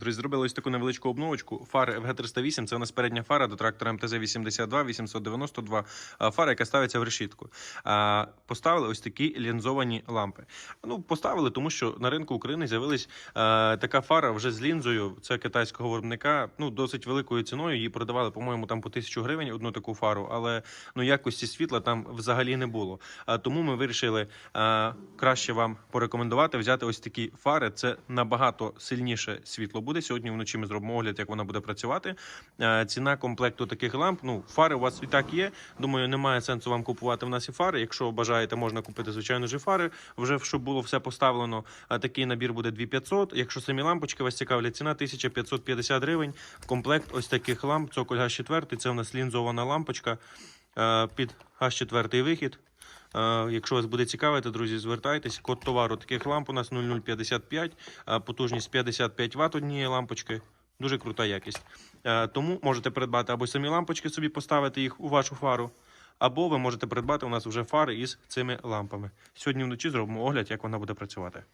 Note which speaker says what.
Speaker 1: Друзі, зробили ось таку невеличку обновочку. Фари FG308 це у нас передня фара до трактора МТЗ-82, 892, фара, яка ставиться в решітку. А, Поставили ось такі лінзовані лампи. Ну, поставили, тому що на ринку України з'явилась така фара вже з лінзою. Це китайського виробника. Ну, досить великою ціною. Її продавали, по-моєму, там по тисячу гривень одну таку фару, але ну якості світла там взагалі не було. Тому ми вирішили краще вам порекомендувати взяти ось такі фари. Це набагато сильніше світло буде. Сьогодні вночі ми зробимо огляд, як вона буде працювати. Е, Ціна комплекту таких ламп. Ну, фари у вас і так є. Думаю, немає сенсу вам купувати в нас і фари. Якщо бажаєте, можна купити звичайно ж фари, вже щоб було все поставлено. Такий набір буде 2500. Якщо самі лампочки вас цікавлять, ціна 1550 гривень. Комплект ось таких ламп. Цоколь Г4. Це у нас лінзована лампочка е, під Г4 вихід. Е, Якщо вас буде цікавити, друзі, звертайтесь. Код товару таких ламп у нас 0055, е, потужність 55 Вт однієї лампочки. Дуже крута якість. Е, Тому можете придбати або самі лампочки собі поставити їх у вашу фару, або ви можете придбати у нас вже фари із цими лампами. Сьогодні вночі зробимо огляд, як вона буде працювати.